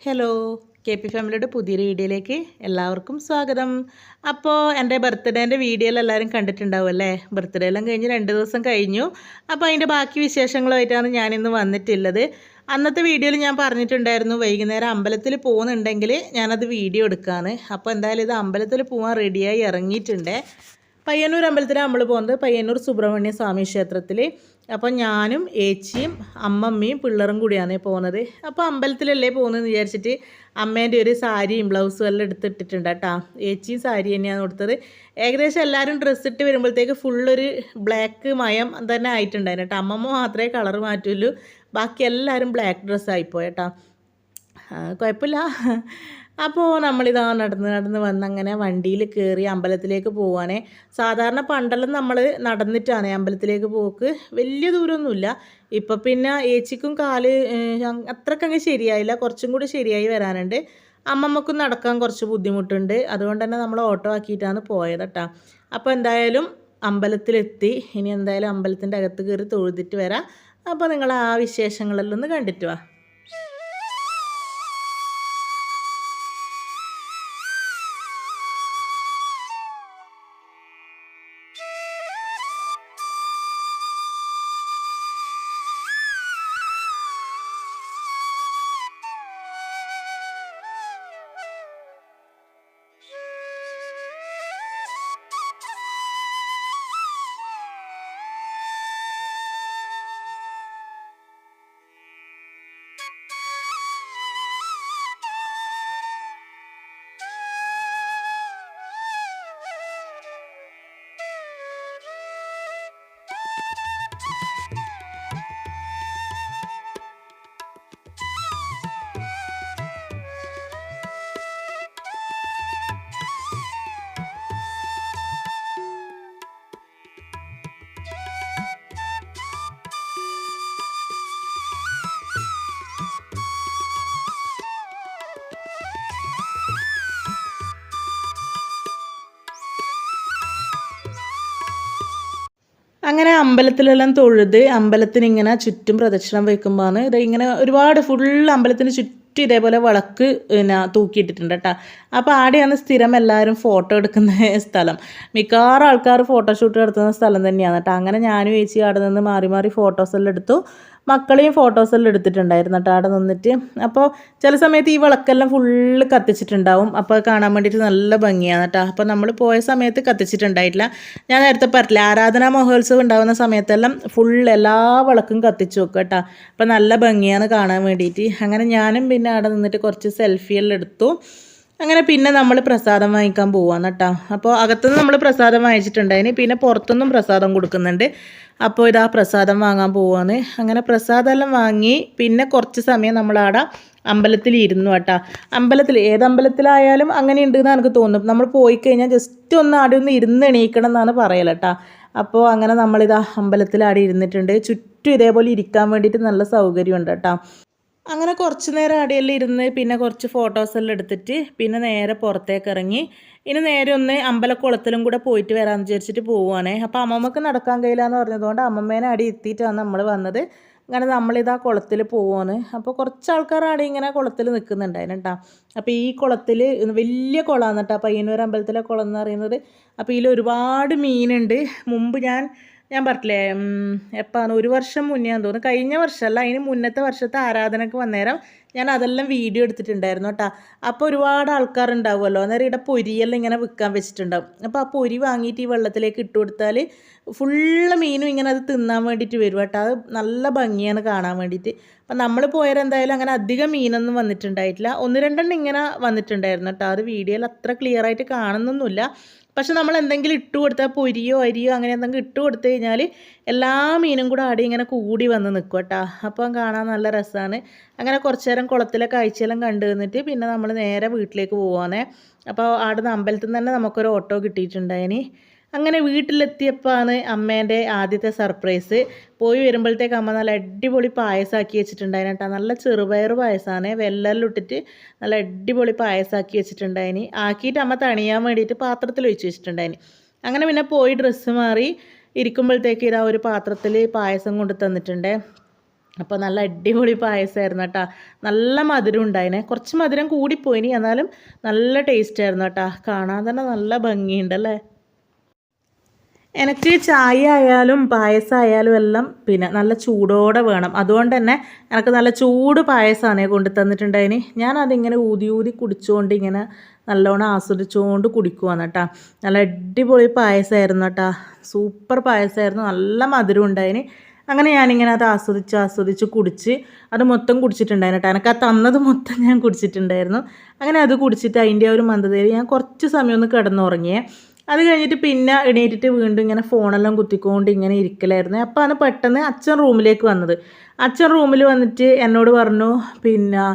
Hello K P ഫാമിലിയുടെ പുതിയൊരു വീഡിയോയിലേക്ക് എല്ലാവർക്കും സ്വാഗതം. അപ്പോൾ എന്റെ ബർത്ത്ഡേന്റെ വീഡിയോയിൽ എല്ലാവരും കണ്ടിട്ടുണ്ടാവും അല്ലേ? ബർത്ത്ഡേ എല്ലാം കഴിഞ്ഞ് രണ്ട് ദിവസം കഴിഞ്ഞു. അപ്പോൾ അതിന്റെ ബാക്കി വിശേഷങ്ങളുമായിട്ടാണ് ഞാനിന്ന് വന്നിട്ടുള്ളത്. അന്നത്തെ വീഡിയോയിൽ ഞാൻ പറഞ്ഞിട്ടുണ്ടായിരുന്നു വൈകുന്നേരം അമ്പലത്തിൽ പോകുന്നുണ്ടെങ്കിൽ ഞാനത് വീഡിയോ എടുക്കാമെന്ന് അപ്പോൾ എന്തായാലും ഇത് അമ്പലത്തിൽ പോകാൻ റെഡിയായി ഇറങ്ങിയിട്ടുണ്ട്. പയ്യന്നൂർ അമ്പലത്തിന് നമ്മൾ പോകുന്നത് പയ്യന്നൂർ സുബ്രഹ്മണ്യ സ്വാമി ക്ഷേത്രത്തിൽ അപ്പോൾ ഞാനും ഏച്ചിയും അമ്മമ്മയും പിള്ളേരും കൂടിയാണ് പോകുന്നത് അപ്പോൾ അമ്പലത്തിലല്ലേ പോകുന്നതെന്ന് വിചാരിച്ചിട്ട് അമ്മേന്റെ ഒരു സാരിയും ബ്ലൗസും എല്ലാം എടുത്തിട്ടിട്ടുണ്ട് കേട്ടോ. ഏച്ചിയും സാരി തന്നെയാണ് കൊടുത്തത്. ഏകദേശം എല്ലാവരും ഡ്രസ്സ് ഇട്ട് വരുമ്പോഴത്തേക്ക് ഫുള്ളൊരു ബ്ലാക്ക് മയം തന്നെ ആയിട്ടുണ്ടായിരുന്നു കേട്ടോ. അമ്മമ്മ മാത്രമേ കളർ മാറ്റുള്ളൂ. ബാക്കി എല്ലാവരും ബ്ലാക്ക് ഡ്രസ്സായിപ്പോയി കേട്ടോ. കുഴപ്പമില്ല. അപ്പോൾ നമ്മളിതാ നടന്ന് നടന്ന് വന്നങ്ങനെ വണ്ടിയിൽ കയറി അമ്പലത്തിലേക്ക് പോവാനേ സാധാരണ പണ്ടെല്ലാം നമ്മൾ നടന്നിട്ടാണ് അമ്പലത്തിലേക്ക് പോക്ക്. വലിയ ദൂരമൊന്നുമില്ല ഇപ്പം പിന്നെ ഏച്ചിക്കും കാൽ അത്രക്കങ്ങ് ശരിയായില്ല. കുറച്ചും കൂടി ശരിയായി വരാനുണ്ട്. അമ്മമ്മക്കും നടക്കാൻ കുറച്ച് ബുദ്ധിമുട്ടുണ്ട്. അതുകൊണ്ട് തന്നെ നമ്മൾ ഓട്ടോ ആക്കിയിട്ടാണ് പോയത് കേട്ടോ അപ്പോൾ എന്തായാലും അമ്പലത്തിലെത്തി. ഇനി എന്തായാലും അമ്പലത്തിന്റെ അകത്ത് കയറി തൊഴുതിട്ട് വരാം. അപ്പോൾ നിങ്ങൾ ആ വിശേഷങ്ങളെല്ലാം ഒന്ന് കണ്ടിട്ട് വാ. അങ്ങനെ അമ്പലത്തിലെല്ലാം തൊഴുത് അമ്പലത്തിന് ഇങ്ങനെ ചുറ്റും പ്രദക്ഷിണം വയ്ക്കുമ്പോഴാണ് ഇത് ഇങ്ങനെ ഒരുപാട് ഫുൾ അമ്പലത്തിന് ചുറ്റും ഇതേപോലെ വിളക്ക് പിന്നെ തൂക്കിയിട്ടിട്ടുണ്ട് കേട്ടോ. അപ്പോൾ ആടെയാണ് സ്ഥിരം എല്ലാവരും ഫോട്ടോ എടുക്കുന്ന സ്ഥലം. മിക്കവാറും ആൾക്കാർ ഫോട്ടോഷൂട്ട് നടത്തുന്ന സ്ഥലം തന്നെയാണ് കേട്ടോ. അങ്ങനെ ഞാനും ചേച്ചി അവിടെ നിന്ന് മാറി മാറി ഫോട്ടോസെല്ലാം എടുത്തു. മക്കളെയും ഫോട്ടോസെല്ലാം എടുത്തിട്ടുണ്ടായിരുന്നു കേട്ടോ അവിടെ നിന്നിട്ട്. അപ്പോൾ ചില സമയത്ത് ഈ വിളക്കെല്ലാം ഫുള്ള് കത്തിച്ചിട്ടുണ്ടാവും. അപ്പോൾ കാണാൻ വേണ്ടിയിട്ട് നല്ല ഭംഗിയാണ് കേട്ടോ. അപ്പോൾ നമ്മൾ പോയ സമയത്ത് കത്തിച്ചിട്ടുണ്ടായിട്ടില്ല. ഞാൻ നേരത്തെ പറഞ്ഞില്ല ആരാധനാ മഹോത്സവം ഉണ്ടാകുന്ന സമയത്തെല്ലാം ഫുൾ എല്ലാ വിളക്കും കത്തിച്ചു വെക്കും കേട്ടോ. അപ്പോൾ നല്ല ഭംഗിയാണ് കാണാൻ വേണ്ടിയിട്ട്. അങ്ങനെ ഞാനും പിന്നെ അവിടെ നിന്നിട്ട് കുറച്ച് സെൽഫിയെല്ലാം എടുത്തു. അങ്ങനെ പിന്നെ നമ്മൾ പ്രസാദം വാങ്ങിക്കാൻ പോവാന്ന് കേട്ടോ അപ്പോൾ അകത്തുനിന്ന് നമ്മൾ പ്രസാദം വാങ്ങിച്ചിട്ടുണ്ടായിന് പിന്നെ പുറത്തുനിന്നും പ്രസാദം കൊടുക്കുന്നുണ്ട്. അപ്പോൾ ഇതാ പ്രസാദം വാങ്ങാൻ പോവാന്ന് അങ്ങനെ പ്രസാദമെല്ലാം വാങ്ങി പിന്നെ കുറച്ച് സമയം നമ്മളവിടെ അമ്പലത്തിൽ ഇരുന്നു കേട്ടോ. അമ്പലത്തിൽ ഏത് അമ്പലത്തിലായാലും അങ്ങനെ ഉണ്ടെന്ന് എനിക്ക് തോന്നും നമ്മൾ പോയി കഴിഞ്ഞാൽ ജസ്റ്റ് ഒന്ന് അവിടെ ഒന്ന് ഇരുന്ന് എണീക്കണം എന്നാണ് പറയല കേട്ടോ അപ്പോൾ അങ്ങനെ നമ്മളിതാ അമ്പലത്തിൽ അവിടെ ഇരുന്നിട്ടുണ്ട്. ചുറ്റും ഇതേപോലെ ഇരിക്കാൻ വേണ്ടിയിട്ട് നല്ല സൗകര്യമുണ്ട് കേട്ടോ അങ്ങനെ കുറച്ച് നേരം അടിയെല്ലാം ഇരുന്ന് പിന്നെ കുറച്ച് ഫോട്ടോസെല്ലാം എടുത്തിട്ട് പിന്നെ നേരെ പുറത്തേക്ക് ഇറങ്ങി. ഇനി നേരെ ഒന്ന് അമ്പലക്കുളത്തിലും കൂടെ പോയിട്ട് വരാമെന്ന് വിചാരിച്ചിട്ട് പോവുകയാണ് അപ്പോൾ അമ്മമ്മക്ക് നടക്കാൻ കഴിയില്ല എന്ന് പറഞ്ഞതുകൊണ്ട് അമ്മമ്മേനെ അടി എത്തിയിട്ടാണ് നമ്മൾ വന്നത്. അങ്ങനെ നമ്മളിതാ കുളത്തിൽ പോവാണ്. അപ്പോൾ കുറച്ച് ആൾക്കാർ അവിടെ ഇങ്ങനെ കുളത്തിൽ നിൽക്കുന്നുണ്ടായിരുന്നു കേട്ടോ അപ്പോൾ ഈ കുളത്തിൽ വലിയ കുളമാണ് കേട്ടോ. പയ്യന്നൂർ അമ്പലത്തിലെ കുളം എന്ന് പറയുന്നത്. അപ്പോൾ ഇതിൽ ഒരുപാട് മീനുണ്ട്. മുമ്പ് ഞാൻ ഞാൻ പറഞ്ഞില്ലേ എപ്പാണ് ഒരു വർഷം മുന്നേ തോന്നുന്നു. കഴിഞ്ഞ വർഷമല്ല അതിന് മുന്നത്തെ വർഷത്തെ ആരാധനക്ക് വന്നേരം ഞാൻ അതെല്ലാം വീഡിയോ എടുത്തിട്ടുണ്ടായിരുന്നു കേട്ടോ. അപ്പോൾ ഒരുപാട് ആൾക്കാരുണ്ടാവുമല്ലോ അന്നേരം ഇവിടെ പൊരിയെല്ലാം ഇങ്ങനെ വിൽക്കാൻ വെച്ചിട്ടുണ്ടാവും. അപ്പോൾ ആ പൊരി വാങ്ങിയിട്ട് ഈ വെള്ളത്തിലേക്ക് ഇട്ട് കൊടുത്താൽ ഫുള്ള് മീനും ഇങ്ങനെ അത് തിന്നാൻ വേണ്ടിയിട്ട് വരും കേട്ടോ. അത് നല്ല ഭംഗിയാണ് കാണാൻ വേണ്ടിയിട്ട്. അപ്പം നമ്മൾ പോയാൽ എന്തായാലും അങ്ങനെ അധികം മീനൊന്നും വന്നിട്ടുണ്ടായിട്ടില്ല. ഒന്ന് രണ്ടെണ്ണം ഇങ്ങനെ വന്നിട്ടുണ്ടായിരുന്നു കേട്ടോ. അത് വീഡിയോയിൽ അത്ര ക്ലിയർ ആയിട്ട് കാണുന്നൊന്നുമില്ല. പക്ഷെ നമ്മൾ എന്തെങ്കിലും ഇട്ട് കൊടുത്താൽ പൊരിയോ അരിയോ അങ്ങനെ എന്തെങ്കിലും ഇട്ട് കൊടുത്തു കഴിഞ്ഞാൽ എല്ലാ മീനും കൂടെ ആടി ഇങ്ങനെ കൂടി വന്ന് നിൽക്കും കേട്ടോ. അപ്പം കാണാൻ നല്ല രസമാണ്. അങ്ങനെ കുറച്ച് നേരം കുളത്തിലെ കാഴ്ചയെല്ലാം കണ്ടു നിന്നിട്ട് പിന്നെ നമ്മൾ നേരെ വീട്ടിലേക്ക് പോവാണേ. അപ്പോൾ ആടുന്ന അമ്പലത്തിൽ നിന്ന് തന്നെ നമുക്കൊരു ഓട്ടോ കിട്ടിയിട്ടുണ്ടായിനി. അങ്ങനെ വീട്ടിലെത്തിയപ്പോഴാണ് അമ്മേന്റെ ആദ്യത്തെ സർപ്രൈസ്. പോയി വരുമ്പോഴത്തേക്ക് അമ്മ നല്ല അടിപൊളി പായസമാക്കി വെച്ചിട്ടുണ്ടായിന് കേട്ടോ. നല്ല ചെറുപയർ പായസമാണ് വെല്ലലിട്ടിട്ട് നല്ല അടിപൊളി പായസമാക്കി വെച്ചിട്ടുണ്ടായിന്. ആക്കിയിട്ട് അമ്മ തണിയാൻ വേണ്ടിയിട്ട് പാത്രത്തിൽ ഒഴിച്ച് വെച്ചിട്ടുണ്ടായിന്. അങ്ങനെ പിന്നെ പോയി ഡ്രസ്സ് മാറി ഇരിക്കുമ്പോഴത്തേക്ക് ഇതാ ഒരു പാത്രത്തിൽ പായസം കൊണ്ട് തന്നിട്ടുണ്ട്. അപ്പോൾ നല്ല അടിപൊളി പായസമായിരുന്നു കേട്ടോ. നല്ല മധുരം ഉണ്ടായിനെ. കുറച്ച് മധുരം കൂടിപ്പോയിനി. എന്നാലും നല്ല ടേസ്റ്റ് ആയിരുന്നു കേട്ടോ. കാണാൻ തന്നെ നല്ല ഭംഗിയുണ്ടല്ലേ എനിക്ക് ചായ ആയാലും പായസമായാലും എല്ലാം പിന്നെ നല്ല ചൂടോടെ വേണം. അതുകൊണ്ട് തന്നെ എനിക്ക് നല്ല ചൂട് പായസമാണ് കൊണ്ടു തന്നിട്ടുണ്ടായിന്. ഞാൻ അതിങ്ങനെ ഊതി ഊതി കുടിച്ചുകൊണ്ട് ഇങ്ങനെ നല്ലോണം ആസ്വദിച്ചുകൊണ്ട് കുടിക്കുവാണ് കേട്ടോ. നല്ല അടിപൊളി പായസമായിരുന്നു കേട്ടോ. സൂപ്പർ പായസമായിരുന്നു നല്ല മധുരം ഉണ്ടായിന്. അങ്ങനെ ഞാനിങ്ങനെ അത് ആസ്വദിച്ച് ആസ്വദിച്ച് കുടിച്ച് അത് മൊത്തം കുടിച്ചിട്ടുണ്ടായിരുന്നു കേട്ടോ. എനിക്ക് ആ തന്നത് മൊത്തം ഞാൻ കുടിച്ചിട്ടുണ്ടായിരുന്നു. അങ്ങനെ അത് കുടിച്ചിട്ട് അതിന്റെ ഒരു മന്ദതയിൽ ഞാൻ കുറച്ച് സമയം ഒന്ന് കിടന്നുറങ്ങിയേ. അത് കഴിഞ്ഞിട്ട് പിന്നെ എണീറ്റിട്ട് വീണ്ടും ഇങ്ങനെ ഫോണെല്ലാം കുത്തിക്കൊണ്ട് ഇങ്ങനെ ഇരിക്കലായിരുന്നു. അപ്പോൾ ആണ് പെട്ടെന്ന് അച്ഛൻ റൂമിലേക്ക് വന്നത്. അച്ഛൻ റൂമിൽ വന്നിട്ട് എന്നോട് പറഞ്ഞു പിന്നെ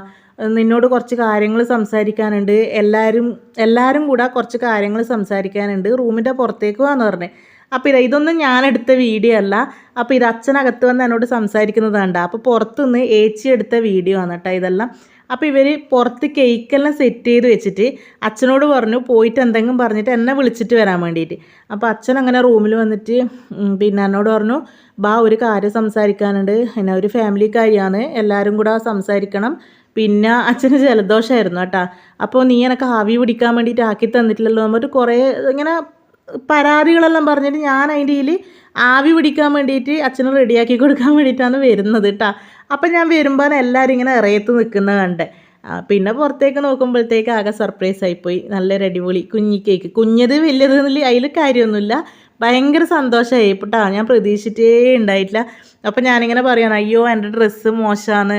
നിന്നോട് കുറച്ച് കാര്യങ്ങൾ സംസാരിക്കാനുണ്ട്. എല്ലാവരും എല്ലാവരും കൂടെ കുറച്ച് കാര്യങ്ങൾ സംസാരിക്കാനുണ്ട്. റൂമിന്റെ പുറത്തേക്ക് വാന്ന് പറഞ്ഞു. അപ്പോൾ ഇത് ഇതൊന്നും ഞാൻ എടുത്ത വീഡിയോ അല്ല. അപ്പോൾ ഇത് അച്ഛനകത്ത് വന്ന് എന്നോട് സംസാരിക്കുന്നതാണ് അപ്പോൾ പുറത്തുനിന്ന് ഏച്ചി എടുത്ത വീഡിയോ ആണ് കേട്ടോ ഇതെല്ലാം. അപ്പോൾ ഇവർ പുറത്ത് കേക്കെല്ലാം സെറ്റ് ചെയ്ത് വെച്ചിട്ട് അച്ഛനോട് പറഞ്ഞു പോയിട്ട് എന്തെങ്കിലും പറഞ്ഞിട്ട് എന്നെ വിളിച്ചിട്ട് വരാൻ വേണ്ടിയിട്ട്. അപ്പോൾ അച്ഛൻ അങ്ങനെ റൂമിൽ വന്നിട്ട് പിന്നെ എന്നോട് പറഞ്ഞു ബാ ഒരു കാര്യം സംസാരിക്കാനുണ്ട്. പിന്നെ ഒരു ഫാമിലി കാര്യമാണ്. എല്ലാവരും കൂടെ സംസാരിക്കണം. പിന്നെ അച്ഛന് ജലദോഷമായിരുന്നു കേട്ടോ. അപ്പോൾ നീ എനക്ക് ആവി പിടിക്കാൻ വേണ്ടിയിട്ട് ആക്കി തന്നിട്ടില്ലല്ലോ. എന്നിട്ട് കുറേ ഇങ്ങനെ പരാതികളെല്ലാം പറഞ്ഞിട്ട് ഞാൻ അതിന്റെ ഇതിൽ ആവി പിടിക്കാൻ വേണ്ടിയിട്ട് അച്ഛന് റെഡിയാക്കി കൊടുക്കാൻ വേണ്ടിയിട്ടാണ് വരുന്നത് കേട്ടോ അപ്പം ഞാൻ വരുമ്പോൾ എല്ലാവരും ഇങ്ങനെ ഇറയത്ത് നിൽക്കുന്നത് കണ്ടേ. പിന്നെ പുറത്തേക്ക് നോക്കുമ്പോഴത്തേക്ക് ആകെ സർപ്രൈസ് ആയിപ്പോയി. നല്ലൊരു അടിപൊളി കുഞ്ഞി കേക്ക് കുഞ്ഞത് വലിയത് അതിൽ കാര്യമൊന്നുമില്ല. ഭയങ്കര സന്തോഷമായി. കേട്ടോ ഞാൻ പ്രതീക്ഷിച്ചിട്ടേ ഉണ്ടായിട്ടില്ല. അപ്പം ഞാനിങ്ങനെ പറയണം അയ്യോ എന്റെ ഡ്രസ്സ് മോശമാണ്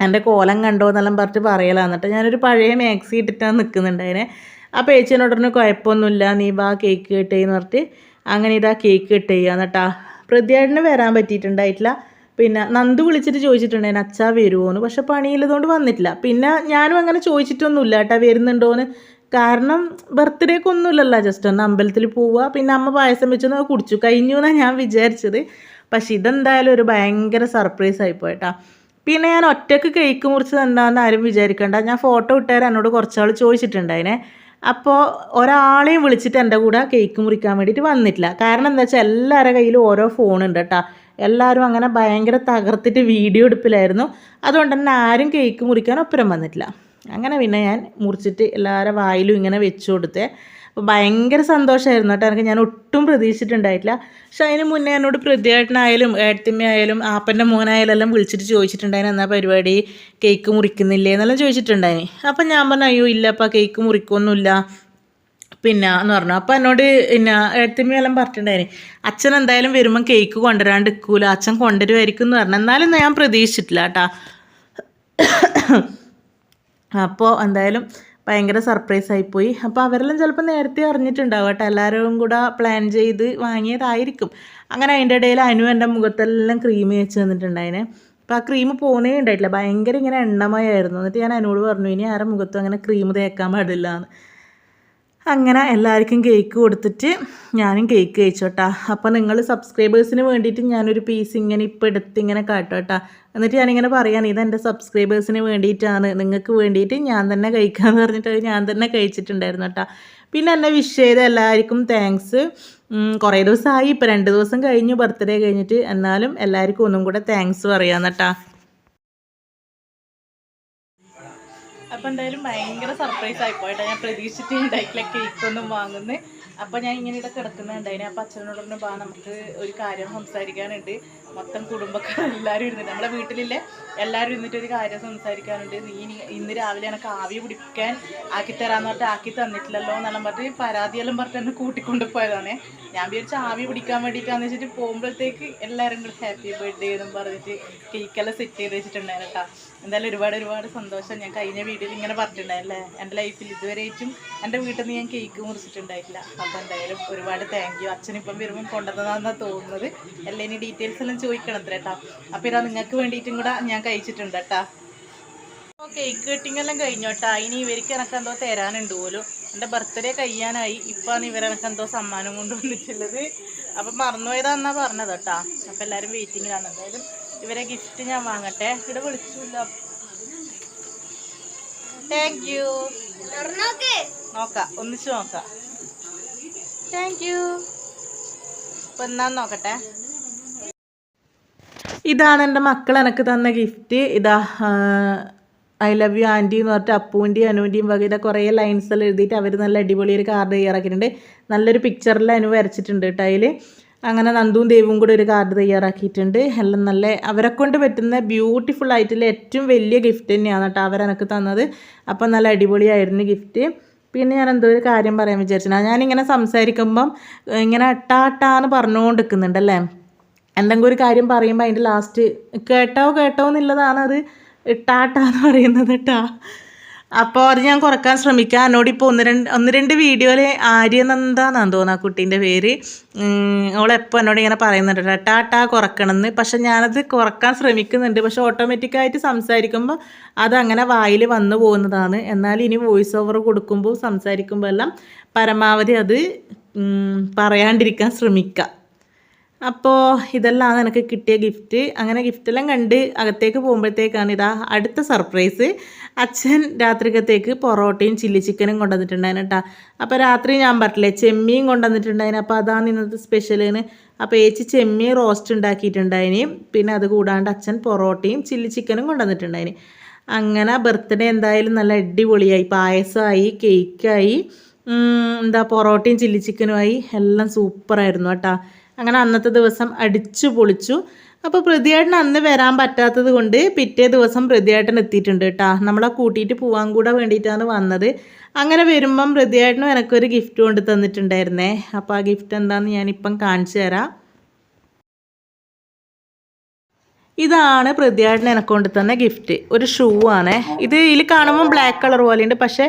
എന്റെ കോലം കണ്ടോ എന്നെല്ലാം പറഞ്ഞിട്ട് പറയലാന്നിട്ട് ഞാനൊരു പഴയ മാക്സി ഇട്ടിട്ടാണ് നിൽക്കുന്നുണ്ടായിനെ ആ പേച്ചിനോട് പറഞ്ഞു കുഴപ്പമൊന്നുമില്ല നീ ബാ കേക്ക് കിട്ടേന്ന് പറഞ്ഞിട്ട് അങ്ങനെ ഇതാ കേക്ക് കിട്ടുക എന്നിട്ടാ പ്രതിയാടിന് വരാൻ പറ്റിയിട്ടുണ്ടായിട്ടില്ല. പിന്നെ നന്ദു വിളിച്ചിട്ട് ചോദിച്ചിട്ടുണ്ടായിരുന്നു അച്ഛാ വരുമോന്ന് പക്ഷെ പണിയില്ലതുകൊണ്ട് വന്നിട്ടില്ല. പിന്നെ ഞാനും അങ്ങനെ ചോദിച്ചിട്ടൊന്നുമില്ല കേട്ടാ വരുന്നുണ്ടോന്ന്? കാരണം ബർത്ത്ഡേക്ക് ഒന്നുമില്ലല്ലോ ജസ്റ്റ് ഒന്ന് അമ്പലത്തിൽ പോവുക. പിന്നെ അമ്മ പായസം വെച്ചൊന്ന് കുടിച്ചു. കഴിഞ്ഞു എന്നാണ് ഞാൻ വിചാരിച്ചത്. പക്ഷെ ഇതെന്തായാലും ഒരു ഭയങ്കര സർപ്രൈസ് ആയിപ്പോയിട്ടാ പിന്നെ ഞാൻ ഒറ്റയ്ക്ക് കേക്ക് മുറിച്ചത് എന്താണെന്ന് ആരും വിചാരിക്കണ്ട. ഞാൻ ഫോട്ടോ ഇട്ടാൽ എന്നോട് കുറച്ചാൾ ചോദിച്ചിട്ടുണ്ടായിനെ. അപ്പോൾ ഒരാളെയും വിളിച്ചിട്ട് എന്റെ കൂടെ കേക്ക് മുറിക്കാൻ വേണ്ടിയിട്ട് വന്നിട്ടില്ല. കാരണം എന്താ വെച്ചാൽ എല്ലാവരുടെ കയ്യിലും ഓരോ ഫോണുണ്ട് കേട്ടോ എല്ലാവരും അങ്ങനെ ഭയങ്കര തകർത്തിട്ട് വീഡിയോ എടുപ്പിലായിരുന്നു. അതുകൊണ്ട് തന്നെ ആരും കേക്ക് മുറിക്കാൻ ഒപ്പരം വന്നിട്ടില്ല. അങ്ങനെ പിന്നെ ഞാൻ മുറിച്ചിട്ട് എല്ലാവരുടെ വായിലും ഇങ്ങനെ വെച്ചു കൊടുത്തേ. അപ്പോൾ ഭയങ്കര സന്തോഷമായിരുന്നു കേട്ടോ. എനിക്ക് ഞാൻ ഒട്ടും പ്രതീക്ഷിച്ചിട്ടുണ്ടായിട്ടില്ല. പക്ഷെ അതിന് മുന്നേ എന്നോട് പ്രതിയേട്ടനായാലും ഏട്ടത്തിമ്മയായാലും ആപ്പന്റെ മോനായാലും എല്ലാം വിളിച്ചിട്ട് ചോദിച്ചിട്ടുണ്ടായിരുന്നു എന്നാ പരിപാടി? കേക്ക് മുറിക്കുന്നില്ലേ എന്നെല്ലാം ചോദിച്ചിട്ടുണ്ടായിന്. അപ്പം ഞാൻ പറഞ്ഞു അയ്യോ ഇല്ലപ്പാ കേക്ക് മുറിക്കൊന്നുമില്ല. പിന്നെ എന്ന് പറഞ്ഞു. അപ്പം എന്നോട് പിന്നെ ഏട്ടത്തിമ്മയെല്ലാം പറഞ്ഞിട്ടുണ്ടായിരുന്നു അച്ഛൻ എന്തായാലും വരുമ്പം കേക്ക് കൊണ്ടുവരാണ്ട് നിൽക്കൂല. അച്ഛൻ കൊണ്ടുവരുമായിരിക്കും എന്ന് പറഞ്ഞു. എന്നാലും ഞാൻ പ്രതീക്ഷിച്ചിട്ടില്ല കേട്ടാ. അപ്പോൾ എന്തായാലും ഭയങ്കര സർപ്രൈസ് ആയിപ്പോയി. അപ്പോൾ അവരെല്ലാം ചിലപ്പോൾ നേരത്തെ അറിഞ്ഞിട്ടുണ്ടാവും കേട്ടോ. എല്ലാവരും കൂടെ പ്ലാൻ ചെയ്ത് വാങ്ങിയതായിരിക്കും. അങ്ങനെ അതിന്റെ ഇടയിൽ അനു എന്റെ മുഖത്തെല്ലാം ക്രീം വെച്ച് തന്നിട്ടുണ്ടായിനെ. അപ്പോൾ ആ ക്രീം പോകുന്നേ ഉണ്ടായിട്ടില്ല. ഭയങ്കര ഇങ്ങനെ എണ്ണമയായിരുന്നു. എന്നിട്ട് ഞാൻ അനുവോട് പറഞ്ഞു ഇനി ആരുടെ മുഖത്തും അങ്ങനെ ക്രീം തേക്കാൻ പാടില്ല എന്ന് അങ്ങനെ എല്ലാവർക്കും കേക്ക് കൊടുത്തിട്ട് ഞാനും കേക്ക് കഴിച്ചോട്ടാ. അപ്പോൾ നിങ്ങൾ സബ്സ്ക്രൈബേഴ്സിന് വേണ്ടിയിട്ട് ഞാനൊരു പീസ് ഇങ്ങനെ ഇപ്പോൾ എടുത്ത് ഇങ്ങനെ കാട്ടോട്ടാ. എന്നിട്ട് ഞാനിങ്ങനെ പറയാൻ ഇതെന്റെ സബ്സ്ക്രൈബേഴ്സിന് വേണ്ടിയിട്ടാണ്. നിങ്ങൾക്ക് വേണ്ടിയിട്ട് ഞാൻ തന്നെ കഴിക്കാമെന്ന് പറഞ്ഞിട്ട് ഞാൻ തന്നെ കഴിച്ചിട്ടുണ്ടായിരുന്നു കേട്ടോ പിന്നെ എന്നെ വിഷ് ചെയ്ത എല്ലാവർക്കും താങ്ക്സ് കുറേ ദിവസമായി ഇപ്പോൾ രണ്ട് ദിവസം കഴിഞ്ഞു ബർത്ത്ഡേ കഴിഞ്ഞിട്ട്. എന്നാലും എല്ലാവർക്കും ഒന്നും കൂടെ താങ്ക്സ് പറയാമെന്ന് അപ്പോൾ എന്തായാലും ഭയങ്കര സർപ്രൈസ് ആയിപ്പോയിട്ടാ ഞാൻ പ്രതീക്ഷിച്ചിട്ട് കേക്ക് ഒന്നും വാങ്ങുന്നത് അപ്പോൾ ഞാൻ ഇങ്ങനെ ഇവിടെ കിടക്കുന്നുണ്ടായിന് അപ്പോൾ അച്ഛനോട് പറഞ്ഞു ബാ നമുക്ക് ഒരു കാര്യം സംസാരിക്കാനുണ്ട്. മൊത്തം കുടുംബക്കാർ എല്ലാവരും ഇരുന്നിട്ട് നമ്മളെ വീട്ടിലില്ലേ എല്ലാവരും ഇരുന്നിട്ട് ഒരു കാര്യം സംസാരിക്കാനുണ്ട്. നീ ഇനി- ഇന്ന് രാവിലെ എനിക്ക് ആവി പിടിക്കാൻ ആക്കി തരാന്ന് പറഞ്ഞിട്ട് ആക്കി തന്നിട്ടില്ലല്ലോ എന്നെല്ലാം പറഞ്ഞ് പരാതിയെല്ലാം പറഞ്ഞിട്ട് എന്നെ കൂട്ടിക്കൊണ്ട് പോയതാണ്. ഞാൻ വിചാരിച്ച ആവി പിടിക്കാൻ വേണ്ടിയിട്ടാന്ന് വെച്ചിട്ട് പോകുമ്പോഴത്തേക്ക് എല്ലാവരും കൂടെ ഹാപ്പി ബർത്ത്ഡേ എന്നും പറഞ്ഞിട്ട് കേക്കെല്ലാം സെറ്റ് ചെയ്ത് വെച്ചിട്ടുണ്ടായിരുന്നു കേട്ടോ. എന്തായാലും ഒരുപാട് ഒരുപാട് സന്തോഷം. ഞാൻ കഴിഞ്ഞ വീഡിയോയിൽ ഇങ്ങനെ പറഞ്ഞിട്ടുണ്ടായില്ലേ എന്റെ ലൈഫിൽ ഇതുവരെയായിട്ടും എന്റെ വീട്ടിൽ നിന്ന് ഞാൻ കേക്ക് മുറിച്ചിട്ടുണ്ടായിട്ടില്ല. അപ്പോൾ എന്തായാലും ഒരുപാട് താങ്ക് യു അച്ഛനിപ്പം വരുമ്പം കൊണ്ടുവന്നതാണെന്നാണ് തോന്നുന്നത്. എല്ലാം ഇനി ഡീറ്റെയിൽസ് എല്ലാം ചോദിക്കണം അത്ര കേട്ടോ അപ്പോൾ ഇതാ നിങ്ങൾക്ക് വേണ്ടിയിട്ടും കൂടെ ഞാൻ കഴിച്ചിട്ടുണ്ട് കേട്ടോ അപ്പോൾ കേക്ക് കട്ടിങ് എല്ലാം കഴിഞ്ഞോട്ടാ ഇനി ഇവർക്ക് എനക്ക് എന്തോ തരാനുണ്ട് പോലും. എന്റെ ബർത്ത്ഡേ കഴിയാനായി. ഇപ്പാണ് ഇവരെനക്ക് എന്തോ സമ്മാനം കൊണ്ടുവന്നിട്ടുള്ളത്. അപ്പം മറന്നുപോയതാന്നാ പറഞ്ഞത് കേട്ടാ. അപ്പം എല്ലാവരും വെയിറ്റിങ്ങിലാണ് എന്തായാലും ഇവരെ ഗിഫ്റ്റ് ഞാൻ വാങ്ങട്ടെ. ഇവിടെ വിളിച്ചില്ല. താങ്ക് യു നോക്കാം. ഒന്നിച്ചു നോക്കാം. താങ്ക് യു അപ്പൊ എന്നാന്ന് നോക്കട്ടെ. ഇതാണ് എന്റെ മക്കൾ എനിക്ക് തന്ന ഗിഫ്റ്റ് ഇതാ ഐ ലവ് യു ആന്റി എന്ന് പറഞ്ഞിട്ട് അപ്പൂന്റെയും അനുവിന്റെയും വകയുടെ കുറേ ലൈൻസ് എല്ലാം എഴുതിയിട്ട് അവർ നല്ല അടിപൊളി ഒരു കാർഡ് തയ്യാറാക്കിയിട്ടുണ്ട്. നല്ലൊരു പിക്ചറിൽ അനു വരച്ചിട്ടുണ്ട് കേട്ടോ അതിൽ അങ്ങനെ നന്ദുവും ദേവും കൂടെ ഒരു കാർഡ് തയ്യാറാക്കിയിട്ടുണ്ട്. എല്ലാം നല്ല അവരെ കൊണ്ട് പറ്റുന്ന ബ്യൂട്ടിഫുൾ ആയിട്ടുള്ള ഏറ്റവും വലിയ ഗിഫ്റ്റ് തന്നെയാണ് കേട്ടോ അവരെനക്ക് തന്നത്. അപ്പം നല്ല അടിപൊളിയായിരുന്നു ഗിഫ്റ്റ് പിന്നെ ഞാൻ എന്തോ ഒരു കാര്യം പറയാൻ വിചാരിച്ചിട്ടാണ് ഞാനിങ്ങനെ സംസാരിക്കുമ്പം ഇങ്ങനെ അട്ടാട്ടാന്ന് പറഞ്ഞുകൊണ്ട് നിൽക്കുന്നുണ്ടല്ലേ എന്തെങ്കിലും ഒരു കാര്യം പറയുമ്പോൾ അതിന്റെ ലാസ്റ്റ് കേട്ടോ കേട്ടോ എന്നുള്ളതാണ് അത് ഇട്ടാട്ടാന്ന് പറയുന്നത് കേട്ടാ അപ്പോൾ അത് ഞാൻ കുറയ്ക്കാൻ ശ്രമിക്കാം. എന്നോട് ഇപ്പോൾ ഒന്ന് രണ്ട് ഒന്ന് രണ്ട് വീഡിയോയിൽ ആര്യനന്ദാന്നാന്ന് തോന്നുന്നു ആ കുട്ടീന്റെ പേര്. അവളെപ്പോൾ എന്നോട് ഇങ്ങനെ പറയുന്നുണ്ട് ടാ കുറക്കണമെന്ന്. പക്ഷെ ഞാനത് കുറയ്ക്കാൻ ശ്രമിക്കുന്നുണ്ട്. പക്ഷെ ഓട്ടോമാറ്റിക്കായിട്ട് സംസാരിക്കുമ്പോൾ അതങ്ങനെ വായിൽ വന്നു പോകുന്നതാണ്. എന്നാൽ ഇനി വോയിസ് ഓവർ കൊടുക്കുമ്പോൾ സംസാരിക്കുമ്പോൾ എല്ലാം പരമാവധി അത് പറയാണ്ടിരിക്കാൻ ശ്രമിക്കുക അപ്പോൾ ഇതെല്ലാം എനിക്ക് കിട്ടിയ ഗിഫ്റ്റ് അങ്ങനെ ഗിഫ്റ്റെല്ലാം കണ്ട് അകത്തേക്ക് പോകുമ്പോഴത്തേക്കാണ് ഇതാ അടുത്ത സർപ്രൈസ് അച്ഛൻ രാത്രിക്കത്തേക്ക് പൊറോട്ടയും ചില്ലി ചിക്കനും കൊണ്ടുവന്നിട്ടുണ്ടായിരുന്നു കേട്ടോ. അപ്പോൾ രാത്രി ഞാൻ പറഞ്ഞില്ലേ ചെമ്മീൻ കൊണ്ടുവന്നിട്ടുണ്ടായിരുന്നു. അപ്പോൾ അതാണ് ഇന്നത്തെ സ്പെഷ്യലിന് അപ്പോൾ ഏച്ചി ചെമ്മീൻ റോസ്റ്റ് ഉണ്ടാക്കിയിട്ടുണ്ടായിന്. പിന്നെ അത് കൂടാണ്ട് അച്ഛൻ പൊറോട്ടയും ചില്ലി ചിക്കനും കൊണ്ടുവന്നിട്ടുണ്ടായിന്. അങ്ങനെ ബർത്ത്ഡേ എന്തായാലും നല്ല അടിപൊളിയായി. പായസമായി കേക്കായി എന്താ പൊറോട്ടയും ചില്ലി ചിക്കനുമായി എല്ലാം സൂപ്പറായിരുന്നു കേട്ടോ. അങ്ങനെ അന്നത്തെ ദിവസം അടിച്ചു പൊളിച്ചു. അപ്പോൾ പ്രതിയേട്ടൻ അന്ന് വരാൻ പറ്റാത്തത് കൊണ്ട് പിറ്റേ ദിവസം പ്രതിയേട്ടൻ എത്തിയിട്ടുണ്ട് കേട്ടോ നമ്മളെ കൂട്ടിയിട്ട് പോകാൻ കൂടെ വേണ്ടിയിട്ടാണ് വന്നത്. അങ്ങനെ വരുമ്പം പ്രതിയേട്ടനും എനിക്കൊരു ഗിഫ്റ്റ് കൊണ്ട് തന്നിട്ടുണ്ടായിരുന്നേ. അപ്പോൾ ആ ഗിഫ്റ്റ് എന്താണെന്ന് ഞാനിപ്പം കാണിച്ചു തരാം. ഇതാണ് പ്രതിയാടിന് എനക്കൊണ്ട് തന്നെ ഗിഫ്റ്റ് ഒരു ഷൂ ആണ്. ഇത് ഇതിൽ കാണുമ്പോൾ ബ്ലാക്ക് കളർ പോലെയുണ്ട്. പക്ഷേ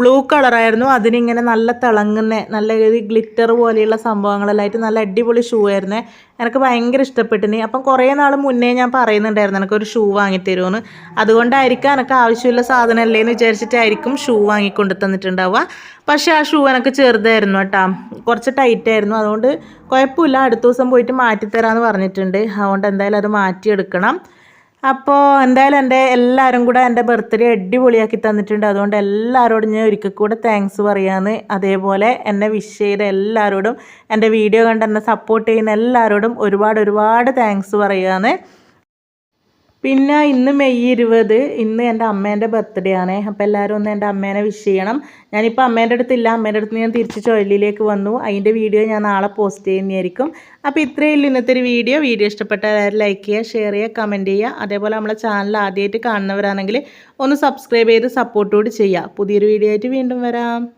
ബ്ലൂ കളറായിരുന്നു അതിനിങ്ങനെ നല്ല തിളങ്ങുന്ന നല്ല ഗ്ലിറ്റർ പോലെയുള്ള സംഭവങ്ങളെല്ലാം ആയിട്ട് നല്ല അടിപൊളി ഷൂ ആയിരുന്നേ. എനിക്ക് ഭയങ്കര ഇഷ്ടപ്പെട്ടിന് അപ്പം കുറേ നാൾ മുന്നേ ഞാൻ പറയുന്നുണ്ടായിരുന്നു എനിക്കൊരു ഷൂ വാങ്ങിത്തരുമെന്ന് അതുകൊണ്ടായിരിക്കും എനിക്ക് ആവശ്യമുള്ള സാധനം അല്ലേ എന്ന് വിചാരിച്ചിട്ടായിരിക്കും ഷൂ വാങ്ങിക്കൊണ്ട് തന്നിട്ടുണ്ടാവുക. പക്ഷേ ആ ഷൂ എനിക്ക് ചെറുതായിരുന്നു കേട്ടോ. കുറച്ച് ടൈറ്റ് ആയിരുന്നു അതുകൊണ്ട് കുഴപ്പമില്ല. അടുത്ത ദിവസം പോയിട്ട് മാറ്റിത്തരാമെന്ന് പറഞ്ഞിട്ടുണ്ട്. അതുകൊണ്ട് എന്തായാലും അത് മാറ്റിയെടുക്കണം. അപ്പോൾ എന്തായാലും എന്റെ എല്ലാവരും കൂടെ എന്റെ ബർത്ത്ഡേ അടിപൊളിയാക്കി തന്നിട്ടുണ്ട്. അതുകൊണ്ട് എല്ലാവരോടും ഞാൻ ഒരിക്കൽ കൂടെ താങ്ക്സ് പറയാമെന്ന് അതേപോലെ എന്നെ വിഷ് ചെയ്ത എല്ലാവരോടും എന്റെ വീഡിയോ കണ്ട് എന്നെ സപ്പോർട്ട് ചെയ്യുന്ന എല്ലാവരോടും ഒരുപാട് ഒരുപാട് താങ്ക്സ് പറയാമെന്ന് പിന്നെ ഇന്ന് മെയ് ഇരുപത് ഇന്ന് എന്റെ അമ്മേന്റെ ബർത്ത്ഡേ ആണ്. അപ്പോൾ എല്ലാവരും ഒന്ന് എന്റെ അമ്മേനെ വിഷ് ചെയ്യണം. ഞാനിപ്പോൾ അമ്മേന്റെ അടുത്തില്ല അമ്മേന്റെ അടുത്ത് ഞാൻ തിരിച്ച് ചുഴലിയിലേക്ക് വന്നു. അതിന്റെ വീഡിയോ ഞാൻ നാളെ പോസ്റ്റ് ചെയ്യുന്നതായിരിക്കും. അപ്പോൾ ഇത്രയേ ഉള്ളൂ ഇന്നത്തെ ഒരു വീഡിയോ വീഡിയോ ഇഷ്ടപ്പെട്ട ലൈക്ക് ചെയ്യുക ഷെയർ ചെയ്യുക കമന്റ് ചെയ്യുക. അതേപോലെ നമ്മളെ ചാനൽ ആദ്യമായിട്ട് കാണുന്നവരാണെങ്കിൽ ഒന്ന് സബ്സ്ക്രൈബ് ചെയ്ത് സപ്പോർട്ട് കൂടി ചെയ്യുക. പുതിയൊരു വീഡിയോ ആയിട്ട് വീണ്ടും വരാം.